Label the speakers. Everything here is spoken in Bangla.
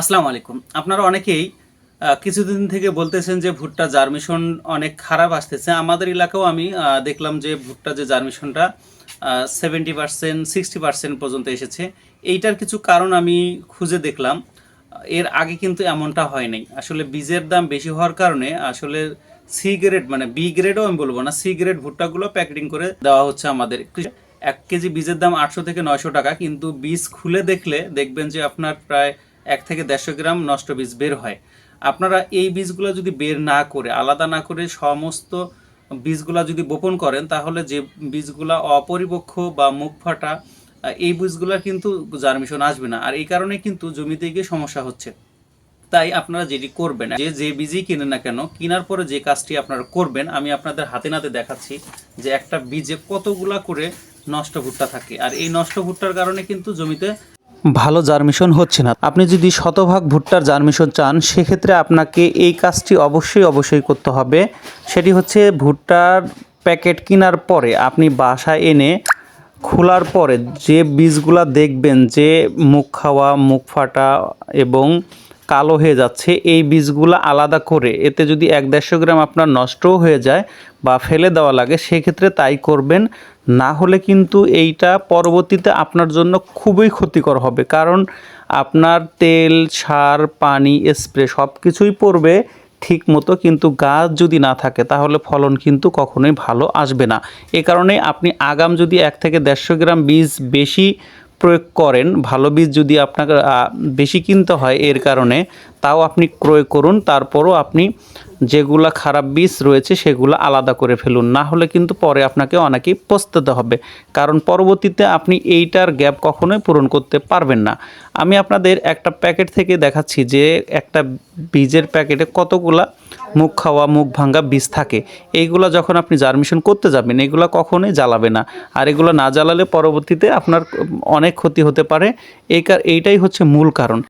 Speaker 1: আসসালামু আলাইকুম। আপনারা অনেকেই কিছুদিন থেকে বলতেছেন যে ভুট্টা জার্মিশন অনেক খারাপ আসতেছে। আমাদের এলাকাও আমি দেখলাম যে ভুট্টা যে জার্মিশনটা সেভেন্টি পার্সেন্ট সিক্সটি পার্সেন্ট পর্যন্ত এসেছে। এইটার কিছু কারণ আমি খুঁজে দেখলাম। এর আগে কিন্তু এমনটা হয় নাই আসলে বীজের দাম বেশি হওয়ার কারণে আসলে সি গ্রেড মানে বি গ্রেডও আমি বলব না সি গ্রেড ভুট্টাগুলো প্যাকেটিং করে দেওয়া হচ্ছে আমাদের। এক কেজি বীজের দাম আটশো থেকে নয়শো টাকা, কিন্তু বীজ খুলে দেখলে দেখবেন যে আপনার প্রায় এক থেকে দেড়শো গ্রাম নষ্ট বীজ বের হয়। আপনারা এই বীজগুলো যদি বের না করে, আলাদা না করে সমস্ত বীজগুলা যদি বপন করেন, তাহলে যে বীজগুলা অপরিপক্ষ বা মুখ ফাটা, এই বীজগুলোর কিন্তু জার্মিশন আসবে না। আর এই কারণে কিন্তু জমিতে গিয়ে সমস্যা হচ্ছে। তাই আপনারা যেটি করবেন, যে যে বীজই কিনেন না কেন, কেনার পরে যে কাজটি আপনারা করবেন, আমি আপনাদের হাতে নাতে দেখাচ্ছি যে একটা বীজে কতগুলা করে নষ্ট ভুট্টা থাকে। আর এই নষ্ট ভুট্টার কারণে কিন্তু জমিতে ভালো জার্মিশন হচ্ছে না। আপনি যদি শতভাগ ভুট্টার জার্মিশন চান, সেক্ষেত্রে আপনাকে এই কাজটি অবশ্যই অবশ্যই করতে হবে। সেটি হচ্ছে ভুট্টার প্যাকেট কেনার পরে আপনি বাসায় এনে খোলার পরে যে বীজগুলা দেখবেন, যে মুখ খাওয়া, মুখ ফাটা এবং কালো হয়ে যাচ্ছে, এই বীজগুলো আলাদা করে। এতে যদি এক দেড়শো গ্রাম আপনার নষ্টও হয়ে যায় বা ফেলে দেওয়া লাগে, সেক্ষেত্রে তাই করবেন। না হলে কিন্তু এইটা পরবর্তীতে আপনার জন্য খুবই ক্ষতিকর হবে, কারণ আপনার তেল, সার, পানি, স্প্রে সব কিছুই পড়বে ঠিক মতো কিন্তু গাছ যদি না থাকে, তাহলে ফলন কিন্তু কখনোই ভালো আসবে না। এ কারণে আপনি আগাম যদি এক থেকে দেড়শো গ্রাম বীজ বেশি প্রয়োগ করেন ভালো বীজ যদি আপনাকে বেশি কিনতে হয় এর কারণে তাও আপনি ক্রয় করুন, তারপরও আপনি যেগুলা খারাপ বীজ রয়েছে সেগুলো আলাদা করে ফেলুন। না হলে কিন্তু পরে আপনাকে অনেকেই পস্তাতে হবে। কারণ পরবর্তীতে আপনি এইটার গ্যাপ কখনোই পূরণ করতে পারবেন না। আমি আপনাদের একটা প্যাকেট থেকে দেখাচ্ছি যে একটা বীজের প্যাকেটে কতগুলা মুখ খাওয়া, মুখ ভাঙ্গা বীজ থাকে। এইগুলো যখন আপনি জার্মিশন করতে যাবেন, এগুলো কখনোই জ্বালাবে না। আর এগুলো না জ্বালালে পরবর্তীতে আপনার অনেক ক্ষতি হতে পারে। এই এইটাই হচ্ছে মূল কারণ।